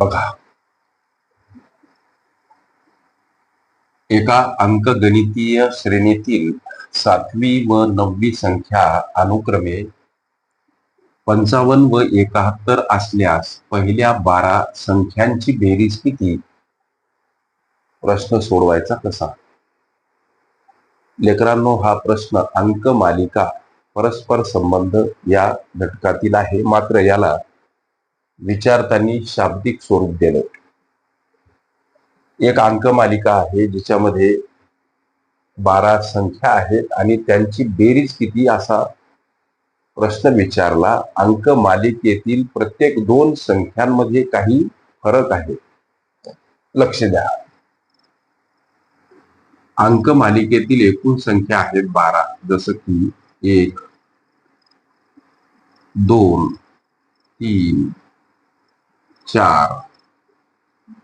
बघा. एका अंकगणितीय श्रेणीतील सातवी व नववी संख्या अनुक्रमे पंचावन्न व एकाहत्तर असल्यास पहिल्या बारा संख्यांची बेरीज किती प्रश्न सोडवायचा कसा? लेकरांनो हा प्रश्न अंक मालिका परस्पर संबंध या घटकातील आहे. मात्र याला विचारताना शाब्दिक स्वरूप दिलं एक अंक मालिका आहे ज्याच्यामध्ये बारा संख्या आहेत आणि त्यांची बेरीज किती असा प्रश्न विचारला. अंक मालिकेतील प्रत्येक दोन संख्यांमध्ये काही फरक आहे. लक्ष द्या. अंक मालिकेतील एकूण संख्या आहेत बारा. जसं की एक दोन तीन चार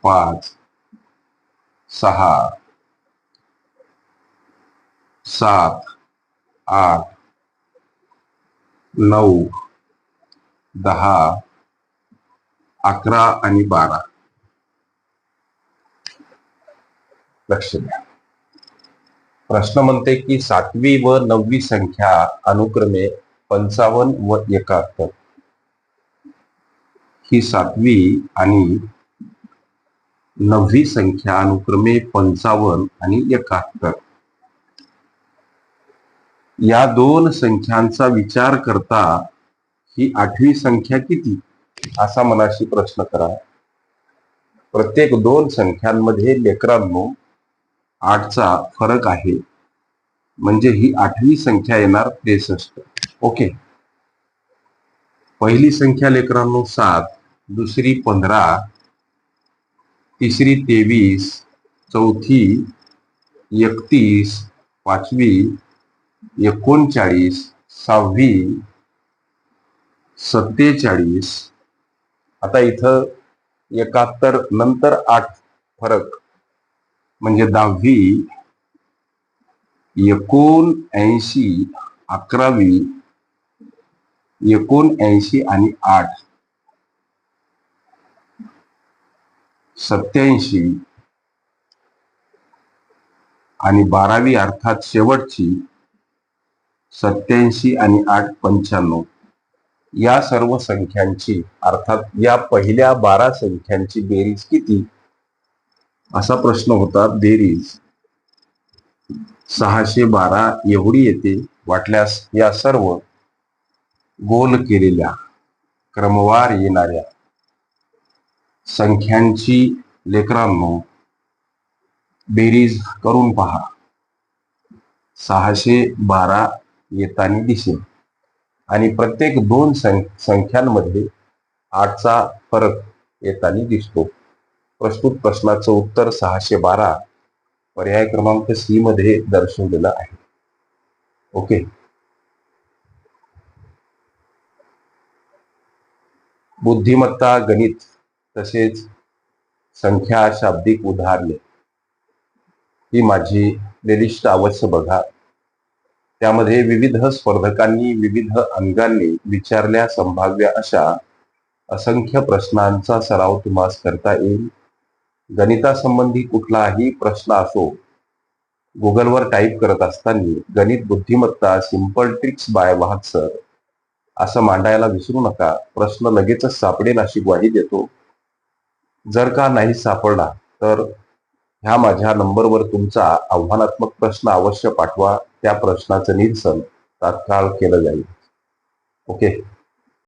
पाच सहा सात आठ नऊ दहा अकरा आणि बारा. लक्ष द्या. प्रश्न म्हणते की सातवी व नववी संख्या अनुक्रमे पंचावन्न व एकाहत्तर. ही सातवी आणि नववी संख्या अनुक्रमे पंचावन्न आणि एकाहत्तर. या दोन संख्यांचा विचार करता ही आठवी संख्या किती? असा मनाशी प्रश्न करा. प्रत्येक दोन संख्यांमध्ये लेकरांनो आठचा फरक आहे. म्हणजे ही आठवी संख्या येणार त्रेसष्ट. ओके? पहिली संख्या लेकरांनो सात दुसरी पंधरा तिसरी तेवीस चौथी एकतीस पाचवी एकोणचाळीस सहावी सत्तेचाळीस. आता इथं एकाहत्तर नंतर आठ फरक. म्हणजे दहावी एकोणऐंशी अकरावी एकोणऐंशी आणि आठ. सत्याऐंशी आणि बारावी अर्थात शेवटची. सत्याऐंशी आणि आठ पंच्याण्णव. या सर्व संख्यांची अर्थात या पहिल्या बारा संख्यांची बेरीज किती? असा प्रश्न होता. बेरीज सहाशे बारा एवढी येते. वाटल्यास या सर्व गोल केलेल्या क्रमवार येणाऱ्या संख्यांची लेकरांनो बेरीज करून पहा. सहाशे बारा येताना दिसेल आणि प्रत्येक दोन संख्यांमध्ये आठचा फरक येताना दिसतो. प्रस्तुत प्रश्नाचं उत्तर सहाशे बारा पर्याय क्रमांक सी मध्ये दर्शवलेलं आहे. ओके. बुद्धिमत्ता गणित तसेच संख्या शाब्दिक उदाहरणे. ही माझी प्लेलिस्ट अवश्य बघा. त्यामध्ये विविध स्पर्धकांनी विविध अंगांनी विचारल्या संभाव्य अशा असंख्य प्रश्नांचा सराव तुम्हाला करता येईल. गणितासंबंधी कुठलाही प्रश्न असो गुगलवर टाईप करत असताना गणित बुद्धिमत्ता सिंपल ट्रिक्स बाय वाहक सर असं मांडायला विसरू नका. प्रश्न लगेचच सापडेल अशी ग्वाही देतो. जर का नाही सापडला तर ह्या माझ्या नंबरवर तुमचा आव्हानात्मक प्रश्न अवश्य पाठवा. त्या प्रश्नाचं निरसन तात्काळ केलं जाईल. ओके?